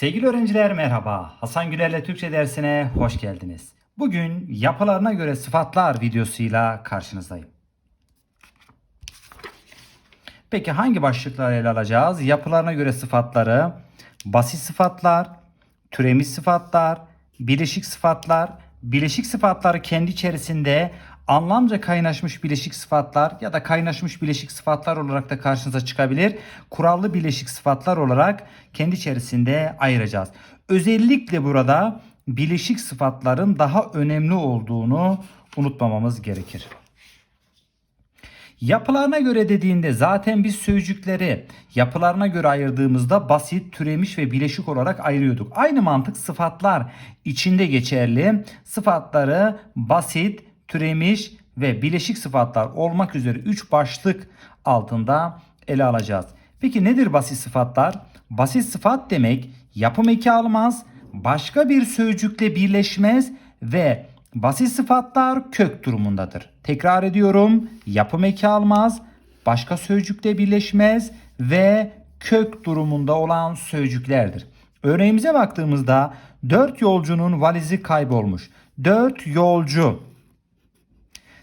Sevgili öğrenciler merhaba. Hasan Güler'le Türkçe dersine hoş geldiniz. Bugün yapılarına göre sıfatlar videosuyla karşınızdayım. Peki hangi başlıkları ele alacağız? Yapılarına göre sıfatları, basit sıfatlar, türemiş sıfatlar, bileşik sıfatlar, bileşik sıfatları kendi içerisinde anlamca kaynaşmış bileşik sıfatlar ya da kaynaşmış bileşik sıfatlar olarak da karşınıza çıkabilir. Kurallı bileşik sıfatlar olarak kendi içerisinde ayıracağız. Özellikle burada bileşik sıfatların daha önemli olduğunu unutmamamız gerekir. Yapılarına göre dediğinde zaten biz sözcükleri yapılarına göre ayırdığımızda basit, türemiş ve bileşik olarak ayırıyorduk. Aynı mantık sıfatlar içinde geçerli. Sıfatları basit, türemiş ve bileşik sıfatlar olmak üzere 3 başlık altında ele alacağız. Peki nedir basit sıfatlar? Basit sıfat demek yapım eki almaz, başka bir sözcükle birleşmez ve basit sıfatlar kök durumundadır. Tekrar ediyorum. Yapım eki almaz, başka sözcükle birleşmez ve kök durumunda olan sözcüklerdir. Örneğimize baktığımızda 4 yolcunun valizi kaybolmuş. 4 yolcu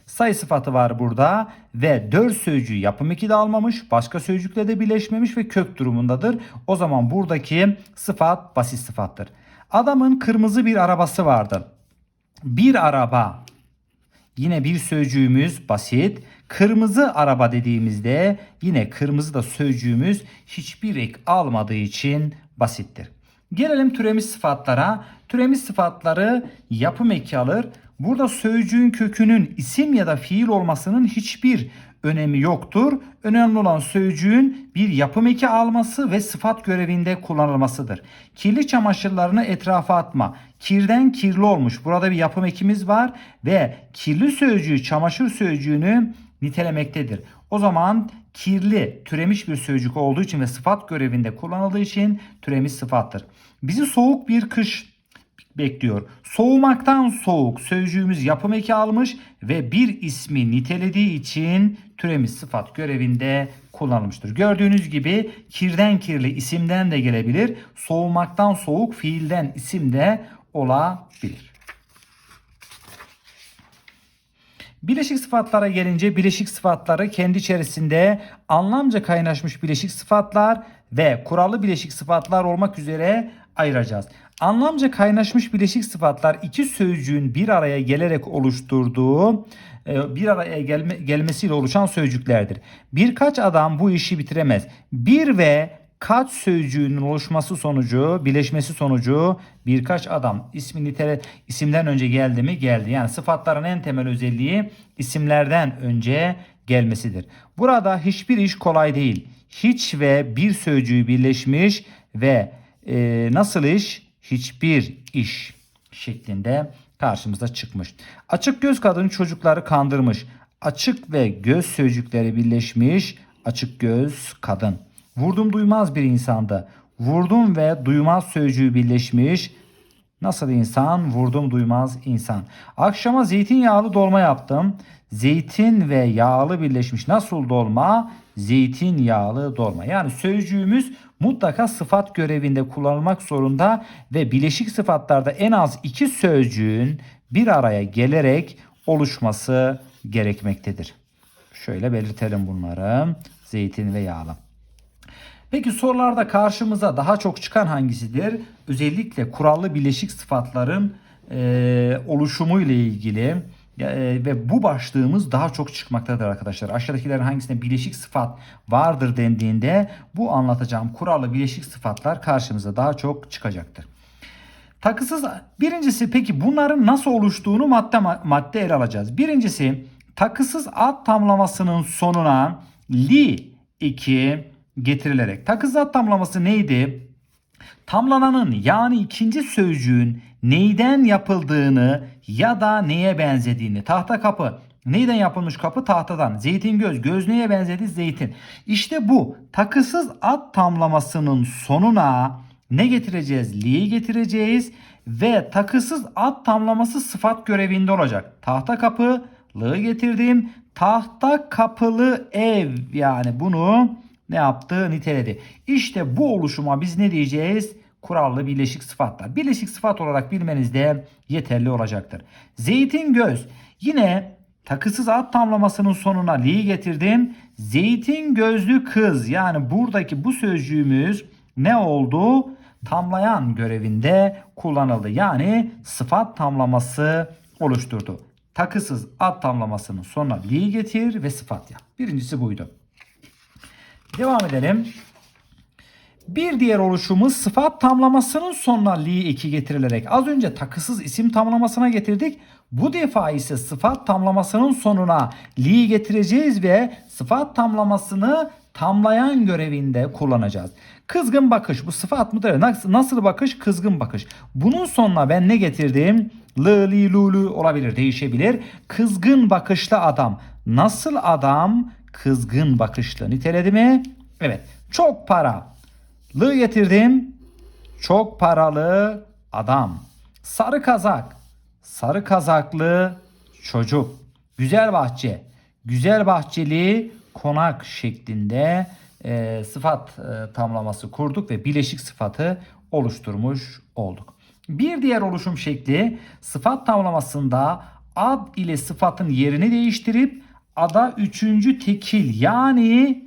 sayı sıfatı var burada ve 4 sözcüğü yapım eki de almamış, başka sözcükle de birleşmemiş ve kök durumundadır. O zaman buradaki sıfat basit sıfattır. Adamın kırmızı bir arabası vardı. Bir araba yine bir sözcüğümüz basit. Kırmızı araba dediğimizde yine kırmızı da sözcüğümüz hiçbir ek almadığı için basittir. Gelelim türemiş sıfatlara. Türemiş sıfatları yapım eki alır. Burada sözcüğün kökünün isim ya da fiil olmasının hiçbir önemi yoktur. Önemli olan sözcüğün bir yapım eki alması ve sıfat görevinde kullanılmasıdır. Kirli çamaşırlarını etrafa atma. Kirden kirli olmuş. Burada bir yapım ekimiz var ve kirli sözcüğü çamaşır sözcüğünü nitelemektedir. O zaman kirli türemiş bir sözcük olduğu için ve sıfat görevinde kullanıldığı için türemiş sıfattır. Bizi soğuk bir kış bekliyor. Soğumaktan soğuk sözcüğümüz yapım eki almış ve bir ismi nitelediği için türemiş sıfat görevinde kullanılmıştır. Gördüğünüz gibi kirden kirli isimden de gelebilir. Soğumaktan soğuk fiilden isim de olabilir. Bileşik sıfatlara gelince bileşik sıfatları kendi içerisinde anlamca kaynaşmış bileşik sıfatlar ve kurallı bileşik sıfatlar olmak üzere ayıracağız. Anlamca kaynaşmış bileşik sıfatlar iki sözcüğün bir araya gelerek oluşturduğu e, bir araya gelme, gelmesiyle oluşan sözcüklerdir. Birkaç adam bu işi bitiremez. Bir ve kaç sözcüğünün oluşması sonucu, birleşmesi sonucu birkaç adam ismi nitele isimden önce geldi mi? Geldi. Yani sıfatların en temel özelliği isimlerden önce gelmesidir. Burada hiçbir iş kolay değil. Hiç ve bir sözcüğü birleşmiş ve e, nasıl iş? Hiçbir iş şeklinde karşımıza çıkmış. Açık göz kadın çocukları kandırmış. Açık ve göz sözcükleri birleşmiş. Açık göz kadın. Vurdum duymaz bir insandı. Vurdum ve duymaz sözcüğü birleşmiş. Nasıl insan? Vurdum duymaz insan. Akşama zeytinyağlı dolma yaptım. Zeytin ve yağlı birleşmiş. Nasıl dolma? Zeytinyağlı dolma. Yani sözcüğümüz mutlaka sıfat görevinde kullanılmak zorunda ve bileşik sıfatlarda en az iki sözcüğün bir araya gelerek oluşması gerekmektedir. Şöyle belirtelim bunları. Zeytin ve yağlı. Peki sorularda karşımıza daha çok çıkan hangisidir? Özellikle kurallı bileşik sıfatların e, oluşumu ile ilgili ve bu başlığımız daha çok çıkmaktadır arkadaşlar. Aşağıdakilerin hangisinde bileşik sıfat vardır dendiğinde bu anlatacağım kurallı bileşik sıfatlar karşımıza daha çok çıkacaktır. Takısız birincisi peki bunların nasıl oluştuğunu madde madde ele alacağız. Birincisi takısız ad tamlamasının sonuna li 2 getirilerek. Takı zat tamlaması neydi? Tamlananın yani ikinci sözcüğün neyden yapıldığını ya da neye benzediğini. Tahta kapı. Neyden yapılmış kapı? Tahtadan. Zeytin göz. Göz neye benzedi? Zeytin. İşte bu takısız ad tamlamasının sonuna ne getireceğiz? Li'yi getireceğiz ve takısız ad tamlaması sıfat görevinde olacak. Tahta kapı, lığı getirdim. Tahta kapılı ev yani bunu ne yaptı? Niteledi. İşte bu oluşuma biz ne diyeceğiz? kurallı birleşik sıfatlar. Birleşik sıfat olarak bilmeniz de yeterli olacaktır. Zeytin göz. Yine takısız ad tamlamasının sonuna li getirdim. Zeytin gözlü kız. Yani buradaki bu sözcüğümüz ne oldu? Tamlayan görevinde kullanıldı. Yani sıfat tamlaması oluşturdu. Takısız ad tamlamasının sonuna li getir ve sıfat yap. Birincisi buydu. Devam edelim. Bir diğer oluşumuz sıfat tamlamasının sonuna li eki getirilerek az önce takısız isim tamlamasına getirdik. Bu defa ise sıfat tamlamasının sonuna li getireceğiz ve sıfat tamlamasını tamlayan görevinde kullanacağız. Kızgın bakış bu sıfat mıdır? Nasıl, bakış? Kızgın bakış. Bunun sonuna ben ne getirdim? Lı, li, lu, lu olabilir, değişebilir. Kızgın bakışlı adam. Nasıl adam? Kızgın bakışlı. Niteledi mi? Evet. Çok para. Lı getirdim. Çok paralı adam. Sarı kazak. Sarı kazaklı çocuk. Güzel bahçe. Güzel bahçeli konak şeklinde e, sıfat e, tamlaması kurduk ve bileşik sıfatı oluşturmuş olduk. Bir diğer oluşum şekli sıfat tamlamasında ad ile sıfatın yerini değiştirip ada üçüncü tekil yani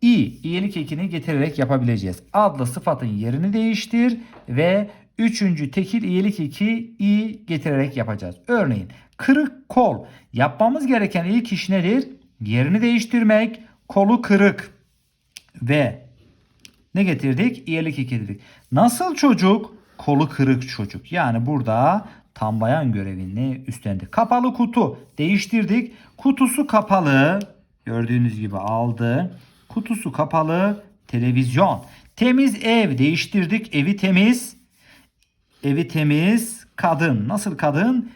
i iyilik ekini getirerek yapabileceğiz. Adlı sıfatın yerini değiştir ve üçüncü tekil iyilik eki i getirerek yapacağız. Örneğin kırık kol. Yapmamız gereken ilk iş nedir? Yerini değiştirmek. Kolu kırık ve ne getirdik? İyilik eki dedik. Nasıl çocuk? Kolu kırık çocuk. Yani burada tamlayan görevini üstlendik. Kapalı kutu değiştirdik. Kutusu kapalı. Gördüğünüz gibi aldı. Kutusu kapalı televizyon. Temiz ev değiştirdik. Evi temiz. Evi temiz kadın. Nasıl kadın?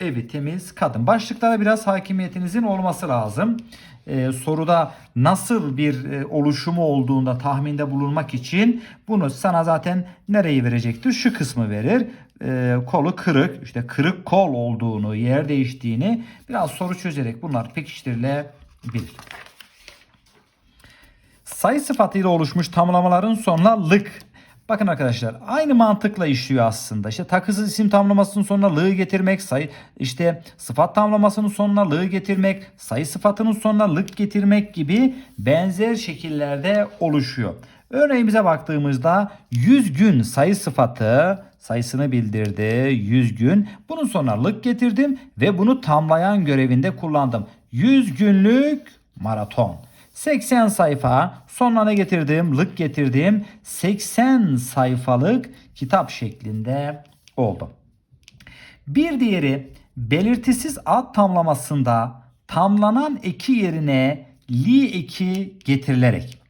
Evi temiz kadın. Başlıklara biraz hakimiyetinizin olması lazım. Ee, soruda nasıl bir e, oluşumu olduğunda tahminde bulunmak için bunu sana zaten nereyi verecektir? Şu kısmı verir. Ee, kolu kırık, işte kırık kol olduğunu, yer değiştiğini biraz soru çözerek bunlar pekiştirilebilir. Sayı sıfatıyla oluşmuş tamlamaların sonuna lık. Bakın arkadaşlar aynı mantıkla işliyor aslında. İşte takısız isim tamlamasının sonuna lığı getirmek, sayı işte sıfat tamlamasının sonuna lığı getirmek, sayı sıfatının sonuna lık getirmek gibi benzer şekillerde oluşuyor. Örneğimize baktığımızda 100 gün sayı sıfatı sayısını bildirdi 100 gün. Bunun sonuna lık getirdim ve bunu tamlayan görevinde kullandım. 100 günlük maraton. 80 sayfa sonuna ne getirdim? Lık getirdim. 80 sayfalık kitap şeklinde oldu. Bir diğeri belirtisiz ad tamlamasında tamlanan eki yerine li eki getirilerek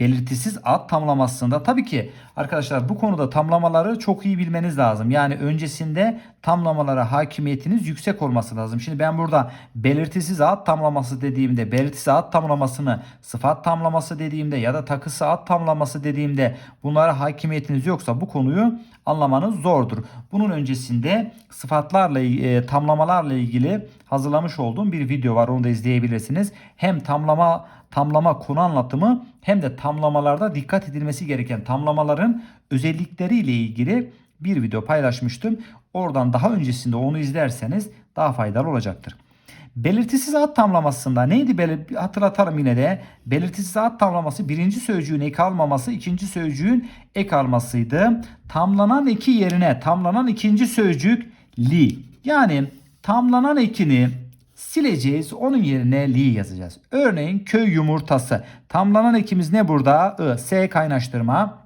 belirtisiz ad tamlamasında tabii ki arkadaşlar bu konuda tamlamaları çok iyi bilmeniz lazım. Yani öncesinde tamlamalara hakimiyetiniz yüksek olması lazım. Şimdi ben burada belirtisiz ad tamlaması dediğimde belirtisiz ad tamlamasını sıfat tamlaması dediğimde ya da takısı ad tamlaması dediğimde bunlara hakimiyetiniz yoksa bu konuyu anlamanız zordur. Bunun öncesinde sıfatlarla e, tamlamalarla ilgili hazırlamış olduğum bir video var. Onu da izleyebilirsiniz. Hem tamlama tamlama konu anlatımı hem de tamlamalarda dikkat edilmesi gereken tamlamaların özellikleriyle ilgili bir video paylaşmıştım. Oradan daha öncesinde onu izlerseniz daha faydalı olacaktır. Belirtisiz ad tamlamasında neydi belir hatırlatalım yine de. Belirtisiz ad tamlaması birinci sözcüğün ek almaması, ikinci sözcüğün ek almasıydı. Tamlanan eki yerine tamlanan ikinci sözcük li. Yani tamlanan ekini sileceğiz. Onun yerine li yazacağız. Örneğin köy yumurtası. Tamlanan ekimiz ne burada? I, S kaynaştırma.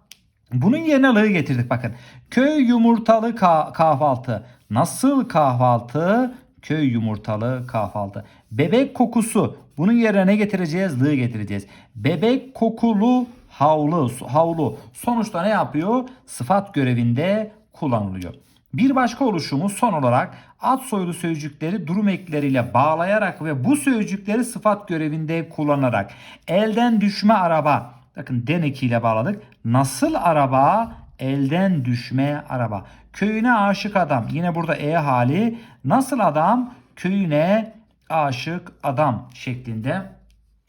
Bunun yerine lığı getirdik bakın. Köy yumurtalı kah- kahvaltı. Nasıl kahvaltı? Köy yumurtalı kahvaltı. Bebek kokusu. Bunun yerine ne getireceğiz? Lığı getireceğiz. Bebek kokulu havlu. havlu. Sonuçta ne yapıyor? Sıfat görevinde kullanılıyor. Bir başka oluşumu son olarak ad soylu sözcükleri durum ekleriyle bağlayarak ve bu sözcükleri sıfat görevinde kullanarak elden düşme araba bakın den ekiyle bağladık. Nasıl araba? Elden düşme araba. Köyüne aşık adam. Yine burada e hali. Nasıl adam? Köyüne aşık adam şeklinde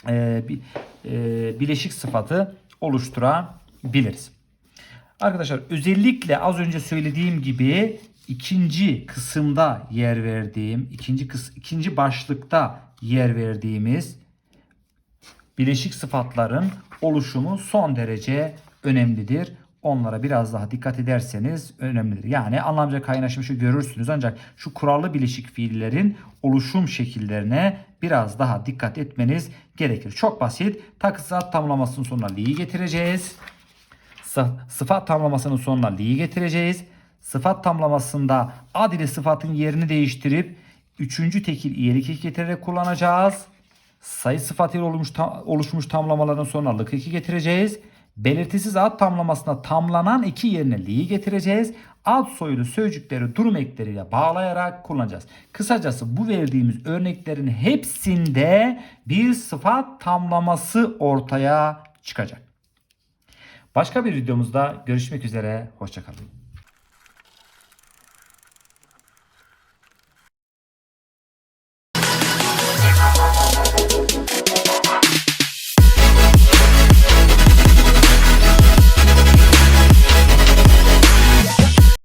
e, bir e, bileşik sıfatı oluşturabiliriz. Arkadaşlar özellikle az önce söylediğim gibi ikinci kısımda yer verdiğim, ikinci kıs ikinci başlıkta yer verdiğimiz bileşik sıfatların oluşumu son derece önemlidir. Onlara biraz daha dikkat ederseniz önemlidir. Yani anlamca kaynaşmışı görürsünüz ancak şu kurallı bileşik fiillerin oluşum şekillerine biraz daha dikkat etmeniz gerekir. Çok basit. Takı sıfat tamlamasının sonuna li'yi getireceğiz. Sı- Sıfat tamlamasının sonuna li'yi getireceğiz. Sıfat tamlamasında ad ile sıfatın yerini değiştirip üçüncü tekil iyelik eki getirerek kullanacağız. Sayı sıfatıyla oluşmuş, ta- oluşmuş tamlamaların sonuna lık eki getireceğiz. Belirtisiz ad tamlamasına tamlanan eki yerine li'yi getireceğiz. Ad soylu sözcükleri durum ekleriyle bağlayarak kullanacağız. Kısacası bu verdiğimiz örneklerin hepsinde bir sıfat tamlaması ortaya çıkacak. Başka bir videomuzda görüşmek üzere. Hoşçakalın.